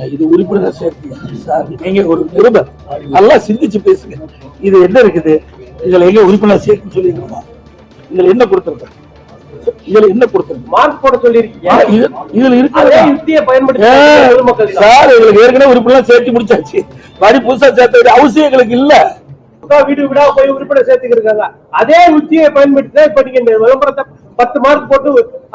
ஏங்க, இது உறுப்பினர் சேர்க்கை சார். நீங்க ஒரு நிருபர். நல்லா சிந்திச்சு பேசுங்க. இது என்ன இருக்குது? இதுல எங்க உறுப்பினர் சேர்க்கை சொல்லிருக்கோமா இதுல என்ன கொடுத்திருக்கோம் இதுல என்ன கொடுத்திருக்கோம் மார்க் போட சொல்லிருக்கீங்க இது- இதுல இருக்கிறது? யுக்தியை பயன்படுத்தி சார் எங்களுக்கு ஏற்கனவே உறுப்பினர் சேர்த்து முடிச்சாச்சு. மறுபடி புதுசா சேர்த்த வேண்டிய அவசியம் எங்களுக்கு இல்ல. தான் வீடு வீடா போய் உறுப்பினர் சேர்த்துக்கிருக்காங்க அதே யுக்தியை பயன்படுத்தி தான் இப்ப நீங்க இந்த விளம்பரத்தை பத்து மார்க் போட்டு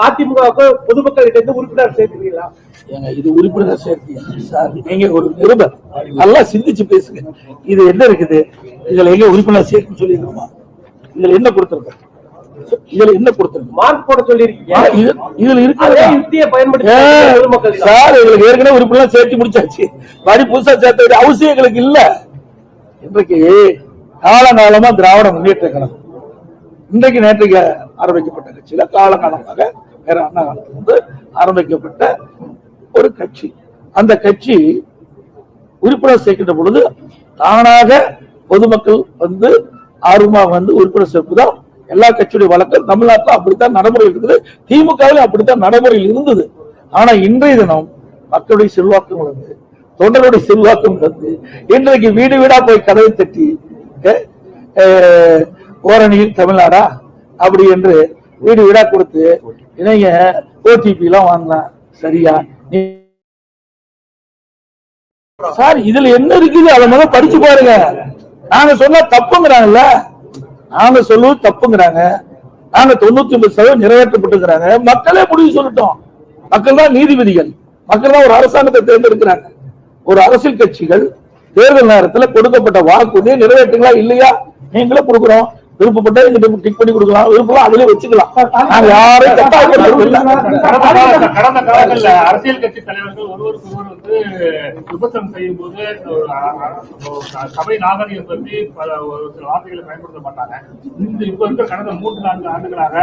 அதிமுக பொதுமக்கள் கிட்ட இருந்து உறுப்பினர் சேர்த்துக்கிறீங்களா? ஏங்க, இது உறுப்பினர் சேர்க்கை சார் நீங்க ஒரு நிருபர். நல்லா சிந்திச்சு பேசுங்க. இது என்ன இருக்குது? இதுல எங்க உறுப்பினர் சேர்க்கை சொல்லிருக்கோமா இதுல என்ன கொடுத்திருக்கோம்? இதுல என்ன கொடுத்திருக்கோம்? மார்க் போட சொல்லிருக்கீங்க இது- இதுல இருக்கிறது? யுக்தியை பயன்படுத்தி சார் எங்களுக்கு ஏற்கனவே உறுப்பினர் சேர்த்து முடிச்சாச்சு. மறுபடி புதுசா சேர்த்த வேண்டிய அவசியம் எங்களுக்கு இல்ல. இன்றைக்கு காலங்காலமா திராவிட முன்னேற்ற கழகம் இன்றைக்கு நேற்றைக்கு ஆரம்பிக்கப்பட்ட கட்சியில காலகாலமாக வேற அண்ணா காலத்துல இருந்து ஆரம்பிக்கப்பட்ட ஒரு கட்சி. அந்த கட்சி உறுப்பினர் சேர்க்கின்ற பொழுது தானாக பொதுமக்கள் வந்து ஆர்வமா வந்து உறுப்பினர் சேர்ப்பு தான் எல்லா கட்சியுடைய வழக்கம் தமிழ்நாட்டில் அப்படித்தான் நடைமுறையில் இருக்குது திமுகவில் அப்படித்தான் நடைமுறையில் இருந்தது. ஆனா இன்றைய தினம் மக்களுடைய செல்வாக்கம் வந்து தொண்டருடைய செல்வாக்கம் வந்து இன்றைக்கு வீடு வீடா போய் கதவை தட்டி அஹ், ஓரணியில் தமிழ்நாடா? அப்படி என்று வீடு வீடா கொடுத்து இணைய ஓடிபி எல்லாம் வாங்கலாம் சரியா? சார் இதுல என்ன இருக்குது? அதை முதல்ல படிச்சு பாருங்க. நாங்க சொன்னா தப்புங்கிறாங்கல்ல? நாங்க சொல்லுவது தப்புங்கிறாங்க. நாங்க தொண்ணூத்தி ஒன்பது சதவீதம் நிறைவேற்றப்பட்டிருக்கிறாங்க. மக்களே முடிவு சொல்லட்டும். மக்கள் தான் நீதிபதிகள். மக்கள் தான் ஒரு அரசாங்கத்தை தேர்ந்தெடுக்கிறாங்க. ஒரு அரசியல் கட்சிகள் தேர்தல் நேரத்தில் கொடுக்கப்பட்ட வாக்குறுதியை நிறைவேற்றுங்களா? இல்லையா? நீங்களே கொடுக்குறோம் விருப்பப்பட்ட எங்கிட்ட டிக் பண்ணி கொடுக்கலாம். விருப்பம் அதிலே வச்சுக்கலாம். நாங்க இல்ல. கடந்த கால- கடந்த காலங்கள்ல அரசியல் கட்சி தலைவர்கள் ஒருவருக்கு ஒருவர் வந்து விமர்சனம் செய்யும் போது சபை நாகரிகம் பற்றி பல ஒரு சில வார்த்தைகளை பயன்படுத்த மாட்டாங்க. இந்த இப்ப இருக்க கடந்த மூன்று நான்கு ஆண்டுகளாக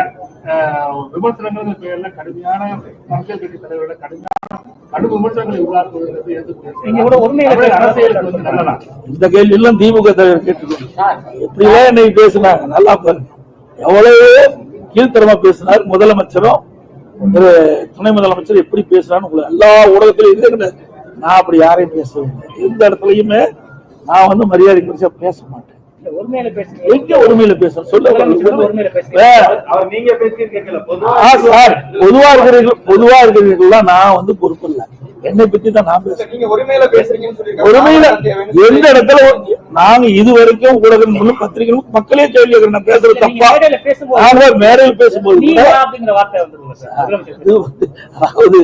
விமர்சனங்கள் பேர்ல கடுமையான அரசியல் கட்சி தலைவர்களை கடுமையான கடும் விமர்சனங்களை உருவாக்குவது ஏற்றுக்கொள்ள அரசியலுக்கு வந்து நல்லதா? இந்த கேள்வி எல்லாம் திமுக தலைவர் கேட்டுக்கோங்க எப்படிலாம் இன்னைக்கு பேசினாங்க நல்லா பாருங்க. எவ்வளவு கீழ்த்தரமா பேசினார் முதலமைச்சரும் துணை முதலமைச்சர் எப்படி பேசுறான்னு உங்களுக்கு எல்லா ஊடகத்திலும் இது கிடையாது. நான் அப்படி யாரையும் பேசவே இல்லை. எந்த இடத்துலயுமே நான் வந்து மரியாதை குறிச்சா பேச மாட்டேன். எங்க உரிமையில பேச சொல்ல பொதுவா ஆ, சார். பொதுவா இருக்கிறீர்கள் பொதுவா இருக்கிறீர்கள்லாம் நான் வந்து பொறுப்பு இல்ல. என்னை பத்தி தான் நான் ஒருமையில எந்த இடத்துல நாங்க இது வரைக்கும் ஊடகங்களும் பத்திரிகைகளும் மக்களே கேள்வி நான் பேசுறது தப்பா? நாங்க மேடையில் பேசும்போது அதாவது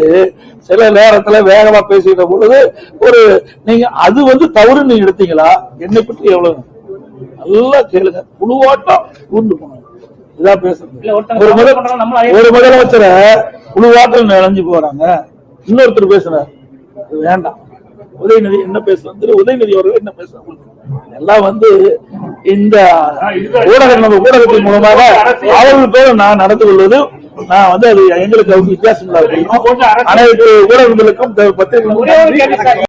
சில நேரத்துல வேகமா பேசிக்கிட்ட பொழுது ஒரு நீங்க அது வந்து தவறு நீங்க எடுத்தீங்களா? என்னை பற்றி எவ்வளவு நல்லா கேளுங்க. குழுவாட்டம் கூண்டு போனோம். இதான் பேசுறது. ஒரு முதலமைச்சரை குழுவாட்டம் நினைஞ்சு போறாங்க. இன்னொருத்தர் பேசுனார் வேண்டாம். உதயநிதி என்ன பேசுறாரு உதயநிதி அவர்கள் என்ன பேசுறாங்க எல்லாம் வந்து இந்த ஊடக நம்ம ஊடகத்தின் மூலமாக அவர்கள் பேரும் நான் நடந்து கொள்வது நான் வந்து அது எங்களுக்கு அவங்க வித்தியாசம் இல்லாத அனைத்து ஊடகங்களுக்கும் பத்திரிகை